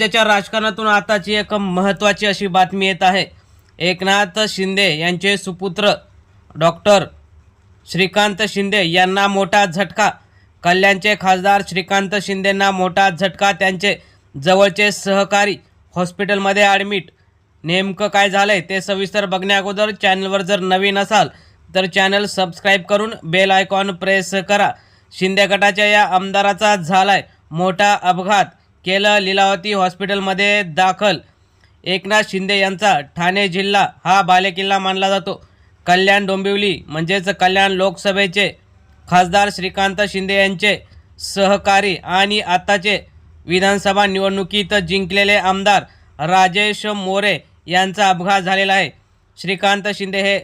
राज्याच्या राजकारणातून आताची एक महत्त्वाची अशी बातमी येत आहे. एकनाथ शिंदे यांचे सुपुत्र डॉक्टर श्रीकांत शिंदे यांना मोठा झटका. कल्याणचे खासदार श्रीकांत शिंदेंना मोठा झटका. त्यांचे जवळचे सहकारी हॉस्पिटलमध्ये ॲडमिट. नेमकं काय झालं आहे ते सविस्तर बघण्याअगोदर चॅनलवर जर नवीन असाल तर चॅनल सबस्क्राईब करून बेल आयकॉन प्रेस करा. शिंदे गटाच्या या आमदाराचा झालाय मोठा अपघात. केलं लीलावती हॉस्पिटलमध्ये दाखल. एकनाथ शिंदे यांचा ठाणे जिल्हा हा बालेकिल्ला मानला जातो. कल्याण डोंबिवली म्हणजेच कल्याण लोकसभेचे खासदार श्रीकांत शिंदे यांचे सहकारी आणि आताचे विधानसभा निवडणुकीत जिंकलेले आमदार राजेश मोरे यांचा अपघात झालेला आहे. श्रीकांत शिंदे हे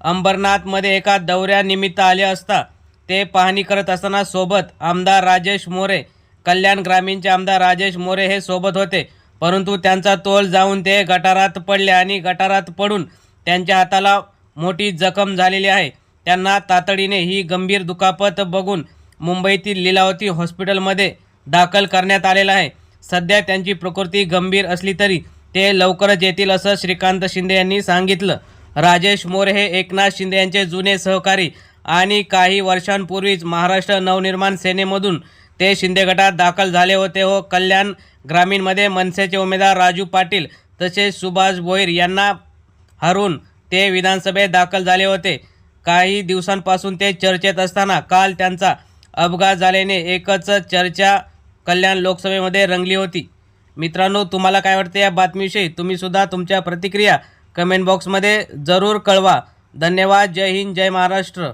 अंबरनाथमध्ये एका दौऱ्यानिमित्त आले असता ते पाहणी करत असताना सोबत आमदार राजेश मोरे कल्याण ग्रामीणचे आमदार राजेश मोरे हे सोबत होते. परंतु त्यांचा तोल जाऊन ते गटारात पडले आणि गटारात पडून त्यांच्या हाताला मोठी जखम झालेली आहे. त्यांना तातडीने ही गंभीर दुखापत बघून मुंबईतील लीलावती हॉस्पिटलमध्ये दाखल करण्यात आलेला आहे. सध्या त्यांची प्रकृती गंभीर असली तरी ते लवकरच येतील असं श्रीकांत शिंदे यांनी सांगितलं. राजेश मोरे हे एकनाथ शिंदे यांचे जुने सहकारी आणि काही वर्षांपूर्वीच महाराष्ट्र नवनिर्माण सेनेमधून ते शिंदे गटात दाखल झाले होते हो कल्याण ग्रामीणमध्ये मनसेचे उमेदवार राजू पाटील तसेच सुभाष भोईर यांना हरून ते विधानसभेत दाखल झाले होते. काही दिवसांपासून ते चर्चेत असताना काल त्यांचा अपघात झाल्याने एकच चर्चा कल्याण लोकसभेमध्ये रंगली होती. मित्रांनो तुम्हाला काय वाटते या बातमीविषयी? तुम्हीसुद्धा तुमच्या प्रतिक्रिया कमेंट बॉक्समध्ये जरूर कळवा. धन्यवाद. जय हिंद. जय महाराष्ट्र.